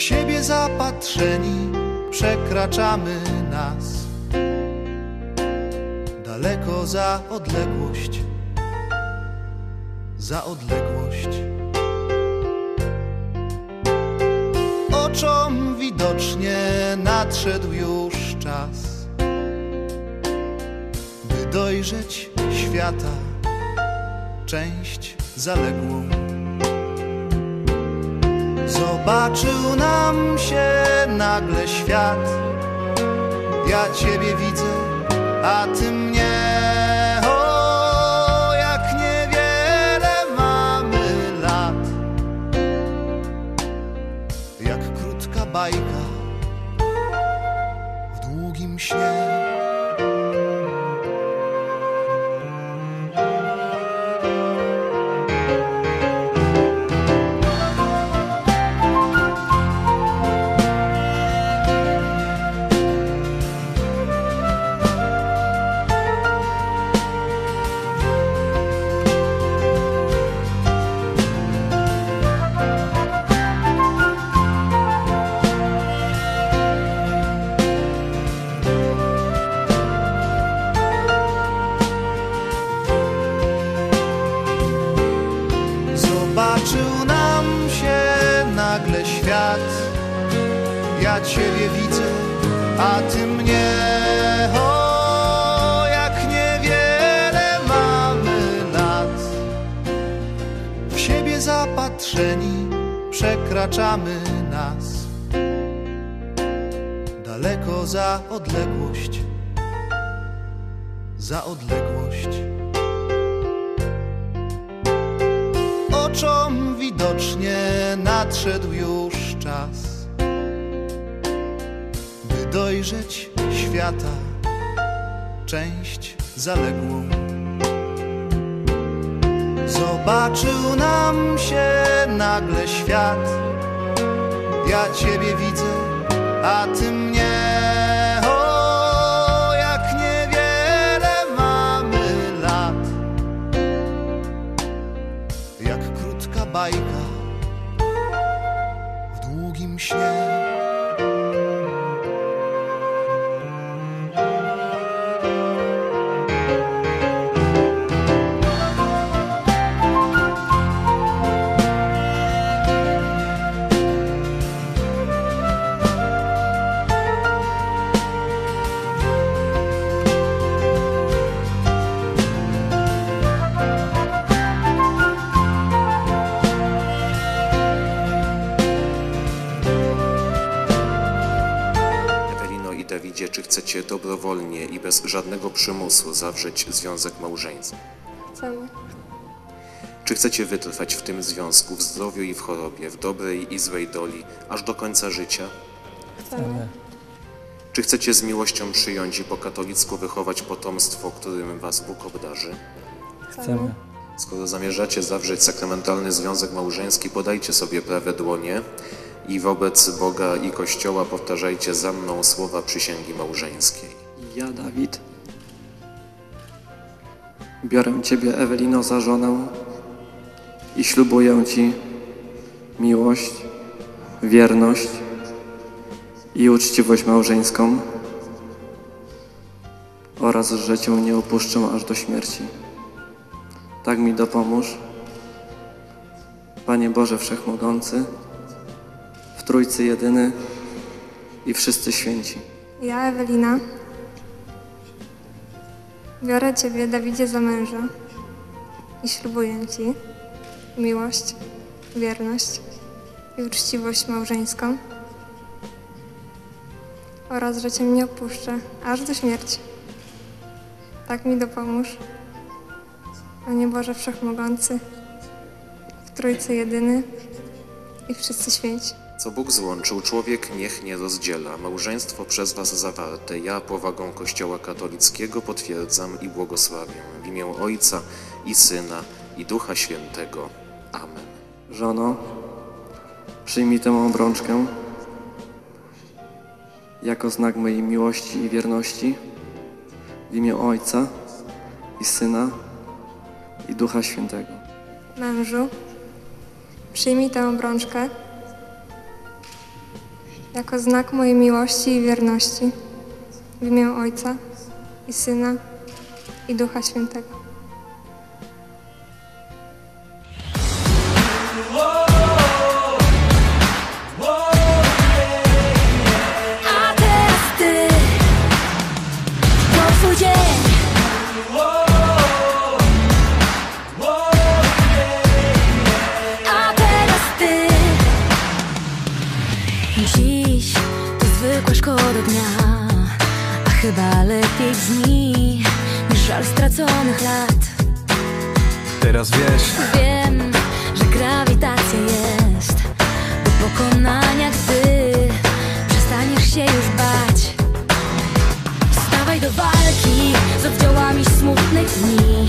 W siebie zapatrzeni przekraczamy nas daleko za odległość, za odległość. Oczom widocznie nadszedł już czas, by dojrzeć świata część zaległą. Zobaczył nam się nagle świat, ja Ciebie widzę, a Ty mnie. O, jak niewiele mamy lat, jak krótka bajka w długim śnie. Ja Ciebie widzę, a Ty mnie. O, jak niewiele mamy lat. W siebie zapatrzeni przekraczamy nas. Daleko za odległość, za odległość. oczom widocznie nadszedł już czas, dojrzeć świata część zaległą. Zobaczył nam się nagle świat, ja Ciebie widzę, a Ty mnie. Czy chcecie dobrowolnie i bez żadnego przymusu zawrzeć związek małżeński? Chcemy. Czy chcecie wytrwać w tym związku w zdrowiu i w chorobie, w dobrej i złej doli, aż do końca życia? Chcemy. Czy chcecie z miłością przyjąć i po katolicku wychować potomstwo, którym was Bóg obdarzy? Chcemy. Skoro zamierzacie zawrzeć sakramentalny związek małżeński, podajcie sobie prawe dłonie i wobec Boga i Kościoła powtarzajcie za mną słowa przysięgi małżeńskiej. Ja, Dawid, biorę Ciebie, Ewelino, za żonę i ślubuję Ci miłość, wierność i uczciwość małżeńską oraz, że Cię nie opuszczę aż do śmierci. Tak mi dopomóż, Panie Boże Wszechmogący, Trójcy Jedyny i wszyscy święci. Ja, Ewelina, biorę Ciebie, Dawidzie, za męża i ślubuję Ci miłość, wierność i uczciwość małżeńską oraz, że Cię nie opuszczę aż do śmierci. Tak mi dopomóż, Panie Boże Wszechmogący, w Trójcy Jedyny i wszyscy święci. Co Bóg złączył, człowiek niech nie rozdziela. Małżeństwo przez was zawarte, ja powagą Kościoła katolickiego potwierdzam i błogosławię. W imię Ojca i Syna i Ducha Świętego. Amen. Żono, przyjmij tę obrączkę jako znak mojej miłości i wierności w imię Ojca i Syna i Ducha Świętego. Mężu, przyjmij tę obrączkę jako znak mojej miłości i wierności w imię Ojca i Syna i Ducha Świętego. Straconych lat. Teraz wiesz, Wiem, że grawitacja jest do pokonania, gdy przestaniesz się już bać. Stawaj do walki z oddziałami smutnych dni,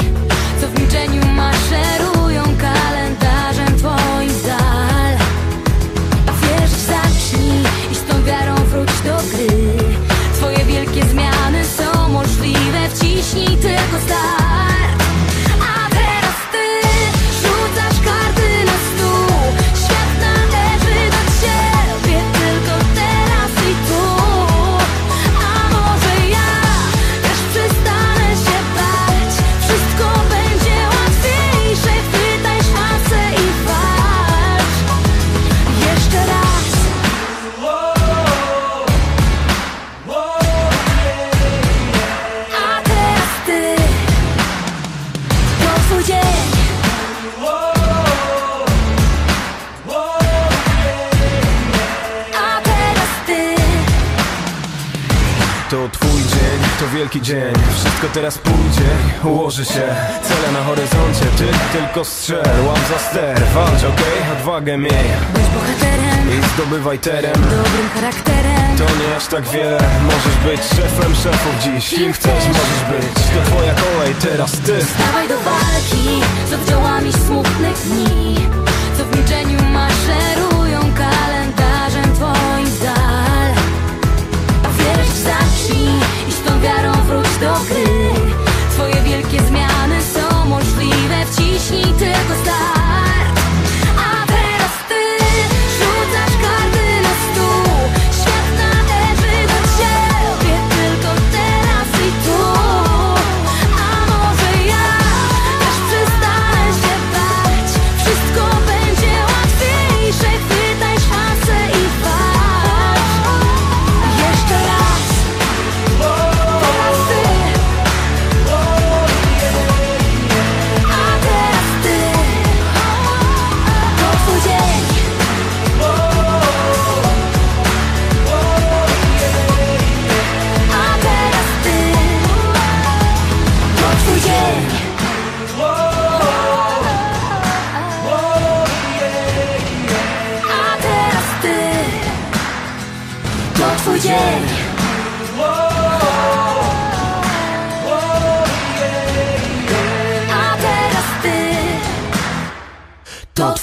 to wielki dzień. Wszystko teraz pójdzie, ułoży się. Cele na horyzoncie, ty tylko strzel Łam za ster, walcz, okej? Odwagę miej. Bądź bohaterem, I zdobywaj teren. dobrym charakterem. To nie aż tak wiele. Możesz być szefem szefów dziś. Kim chcesz, możesz być. To twoja kolej, teraz ty. Stawaj do walki z oddziałami smutnych dni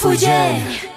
A teraz